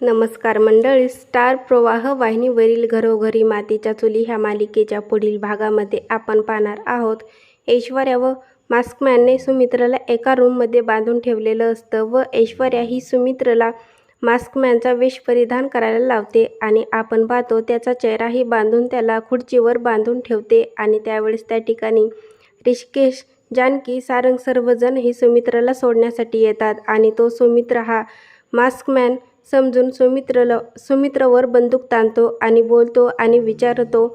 नमस्कार मंडळी स्टार प्रवाह वाहिनीवरील घरोघरी मातीच्या चुली ह्या मालिकेच्या पुढील भागामध्ये आपण पाहणार आहोत. ऐश्वर्या व मास्कमॅनने सुमित्राला एका रूममध्ये बांधून ठेवलेलं असतं व ऐश्वर्या ही सुमित्राला मास्कमॅनचा वेश परिधान करायला लावते आणि आपण पाहतो त्याचा चेहराही बांधून त्याला खुर्चीवर बांधून ठेवते आणि त्यावेळेस त्या ठिकाणी ऋषिकेश जानकी सारंग सर्वजण ही सुमित्राला सोडण्यासाठी येतात आणि तो सुमित्र हा मास्कमॅन समजून सुमित्रला सुमित्रवर बंदूक ताणतो आणि बोलतो आणि विचारतो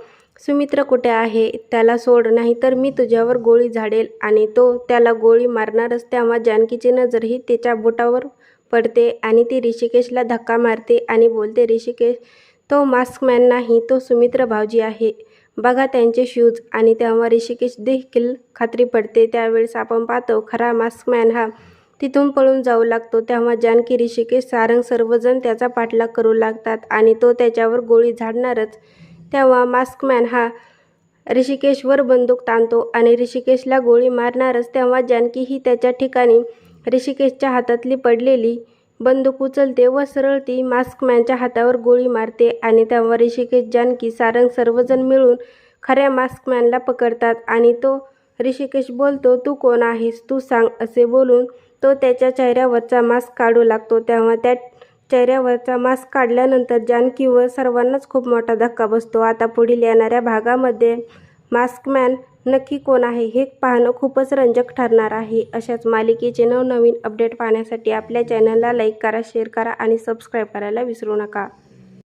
सुमित्र कुठे आहे? त्याला सोड नाही तर मी तुझ्यावर गोळी झाडेल आणि तो त्याला गोळी मारणारच तेव्हा जानकीची नजरही त्याच्या बोटावर पडते आणि ती ऋषिकेशला धक्का मारते आणि बोलते ऋषिकेश तो मास्कमॅन नाही तो सुमित्र भाऊजी आहे. बघा त्यांचे शूज आणि तेव्हा ऋषिकेश देखील खात्री पडते. त्यावेळेस आपण पाहतो खरा मास्कमॅन हा तिथून पळून जाऊ लागतो. तेव्हा जानकी ऋषिकेश सारंग सर्वजण त्याचा पाठलाग करू लागतात आणि तो त्याच्यावर गोळी झाडणारच. तेव्हा मास्कमॅन हा ऋषिकेशवर बंदूक ताणतो आणि ऋषिकेशला गोळी मारणारच. तेव्हा जानकी ही त्याच्या ठिकाणी ऋषिकेशच्या हातातली पडलेली बंदूक उचलते व सरळ ती मास्कमॅनच्या हातावर गोळी मारते आणि तेव्हा ऋषिकेश जानकी सारंग सर्वजण मिळून खऱ्या मास्कमॅनला पकडतात आणि तो ऋषिकेश बोलतो तू कोण आहेस? तू सांग असे बोलून तो त्याच्या चेहऱ्यावरचा मास्क काढू लागतो. तेव्हा त्या चेहऱ्यावरचा मास्क काढल्यानंतर जानकीवर सर्वांनाच खूप मोठा धक्का बसतो. आता पुढील येणाऱ्या भागामध्ये मास्कमॅन नक्की कोण आहे हे पाहणं खूपच रंजक ठरणार आहे. अशाच मालिकेचे नवनवीन अपडेट पाहण्यासाठी आपल्या चॅनलला लाईक करा शेअर करा आणि सबस्क्राईब करायला विसरू नका.